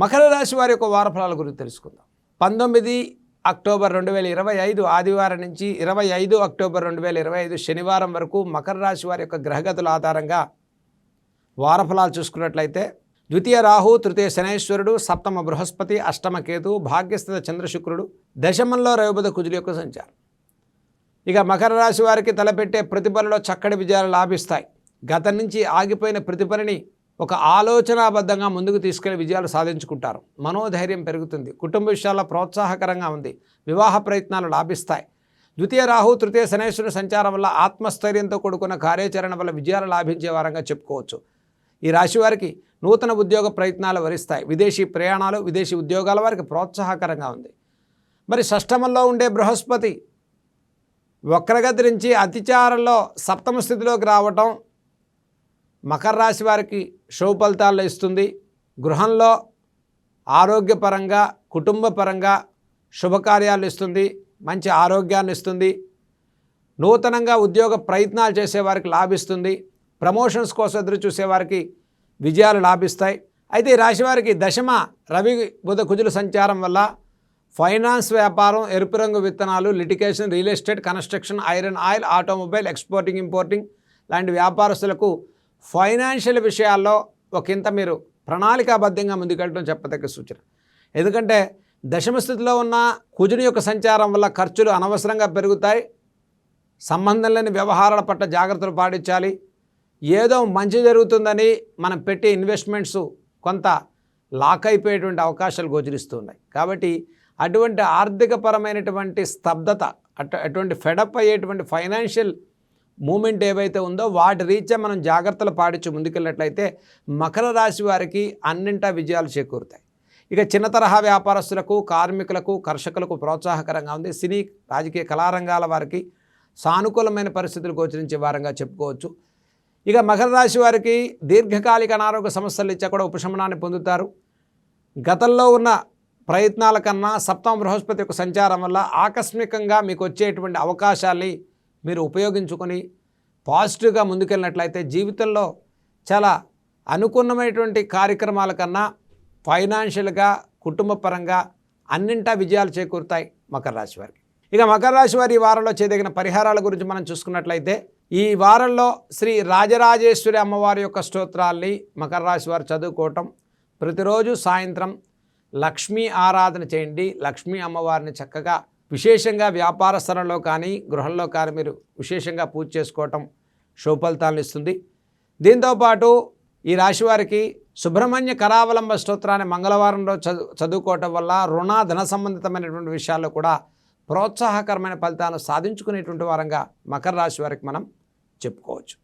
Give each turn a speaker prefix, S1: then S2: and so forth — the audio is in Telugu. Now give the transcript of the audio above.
S1: మకర రాశి వారి యొక్క వారఫలాల గురించి తెలుసుకుందాం. పంతొమ్మిది అక్టోబర్ రెండు వేల ఇరవై ఐదు ఆదివారం నుంచి ఇరవై ఐదు అక్టోబర్ రెండు వేల ఇరవై ఐదు శనివారం వరకు మకర రాశి వారి యొక్క గ్రహగతుల ఆధారంగా వారఫలాలు చూసుకున్నట్లయితే ద్వితీయ రాహు తృతీయ శనైశ్వరుడు సప్తమ బృహస్పతి అష్టమ కేతు భాగ్యస్థిత చంద్రశుక్రుడు దశమంలో రవిబుధ కుజుల యొక్క సంచారం. ఇక మకర రాశి వారికి తలపెట్టే ప్రతిభలో చక్కటి విజయాలు లాభిస్తాయి. గతం నుంచి ఆగిపోయిన ప్రతిభని ఒక ఆలోచనాబద్ధంగా ముందుకు తీసుకెళ్ళి విజయాలు సాధించుకుంటారు. మనోధైర్యం పెరుగుతుంది. కుటుంబ విషయాల్లో ప్రోత్సాహకరంగా ఉంది. వివాహ ప్రయత్నాలు లాభిస్తాయి. ద్వితీయ రాహు తృతీయ శనేశ్వరుని సంచారం వల్ల ఆత్మస్థైర్యంతో కూడుకున్న కార్యాచరణ వల్ల విజయాలు లాభించే వారంగా చెప్పుకోవచ్చు. ఈ రాశి వారికి నూతన ఉద్యోగ ప్రయత్నాలు వరిస్తాయి. విదేశీ ప్రయాణాలు విదేశీ ఉద్యోగాల వారికి ప్రోత్సాహకరంగా ఉంది. మరి షష్టమంలో ఉండే బృహస్పతి వక్రగతి నుంచి అతిచారంలో సప్తమ స్థితిలోకి రావటం మకర రాశి వారికి శుభ ఫలితాలు ఇస్తుంది. గృహంలో ఆరోగ్యపరంగా కుటుంబపరంగా శుభకార్యాలు ఇస్తుంది మంచి ఆరోగ్యాన్ని ఇస్తుంది. నూతనంగా ఉద్యోగ ప్రయత్నాలు చేసేవారికి లాభిస్తుంది. ప్రమోషన్స్ కోసం ఎదురు చూసేవారికి విజయాలు లాభిస్తాయి. అయితే ఈ రాశివారికి దశమ రవి బుధ కుజుల సంచారం వల్ల ఫైనాన్స్ వ్యాపారం ఎరుపు రంగు విత్తనాలు litigation real estate construction iron oil automobile exporting importing లాంటి వ్యాపారస్తులకు ఫైనాన్షియల్ విషయాల్లో ఒకంత మీరు ప్రణాళికాబద్ధంగా ముందుకెళ్ళడం చెప్పదగ్గ సూచన. ఎందుకంటే దశమ స్థితిలో ఉన్న కుజుని యొక్క సంచారం వల్ల ఖర్చులు అనవసరంగా పెరుగుతాయి. సంబంధం లేని వ్యవహారాల పట్ల జాగ్రత్తలు పాటించాలి. ఏదో మంచి జరుగుతుందని మనం పెట్టే ఇన్వెస్ట్మెంట్స్ కొంత లాక్ అయిపోయేటువంటి అవకాశాలు గోచరిస్తున్నాయి. కాబట్టి అటువంటి ఆర్థికపరమైనటువంటి స్తబ్దత అటు అటువంటి ఫెడప్ అయ్యేటువంటి ఫైనాన్షియల్ మూమెంట్ ఏవైతే ఉందో వాటి రీత్యా మనం జాగ్రత్తలు పాటించి ముందుకెళ్ళినట్లయితే మకర రాశి వారికి అన్నింటా విజయాలు చేకూరుతాయి. ఇక చిన్న తరహా వ్యాపారస్తులకు కార్మికులకు కర్షకులకు ప్రోత్సాహకరంగా ఉంది. సినీ రాజకీయ కళారంగాల వారికి సానుకూలమైన పరిస్థితులు గోచరించే వారంగా చెప్పుకోవచ్చు. ఇక మకర రాశి వారికి దీర్ఘకాలిక అనారోగ్య సమస్యలు ఇచ్చా కూడా ఉపశమనాన్ని పొందుతారు. గతంలో ఉన్న ప్రయత్నాల కన్నా సప్తమ బృహస్పతి యొక్క సంచారం వల్ల ఆకస్మికంగా మీకు వచ్చేటువంటి అవకాశాల్ని మీరు ఉపయోగించుకొని పాజిటివ్గా ముందుకెళ్ళినట్లయితే జీవితంలో చాలా అనుకున్నమైనటువంటి కార్యక్రమాల కన్నా ఫైనాన్షియల్గా కుటుంబ పరంగా అన్నింటా విజయాలు చేకూరుతాయి మకర రాశి వారికి. ఇక మకర రాశి వారి ఈ వారంలో చేయదగిన పరిహారాల గురించి మనం చూసుకున్నట్లయితే ఈ వారంలో శ్రీ రాజరాజేశ్వరి అమ్మవారి యొక్క స్తోత్రాల్ని మకర రాశి వారు చదువుకోవటం ప్రతిరోజు సాయంత్రం లక్ష్మీ ఆరాధన చేయండి. లక్ష్మీ అమ్మవారిని చక్కగా విశేషంగా వ్యాపార స్థలంలో కానీ గృహంలో కానీ మీరు విశేషంగా పూజ చేసుకోవటం శుభఫలితాలను ఇస్తుంది. దీంతోపాటు ఈ రాశి వారికి సుబ్రహ్మణ్య కరావలంబ స్తోత్రాన్ని మంగళవారంలో చదువు చదువుకోవటం వల్ల రుణ ధన సంబంధితమైనటువంటి విషయాల్లో కూడా ప్రోత్సాహకరమైన ఫలితాలను సాధించుకునేటువంటి వారంగా మకర రాశి వారికి మనం చెప్పుకోవచ్చు.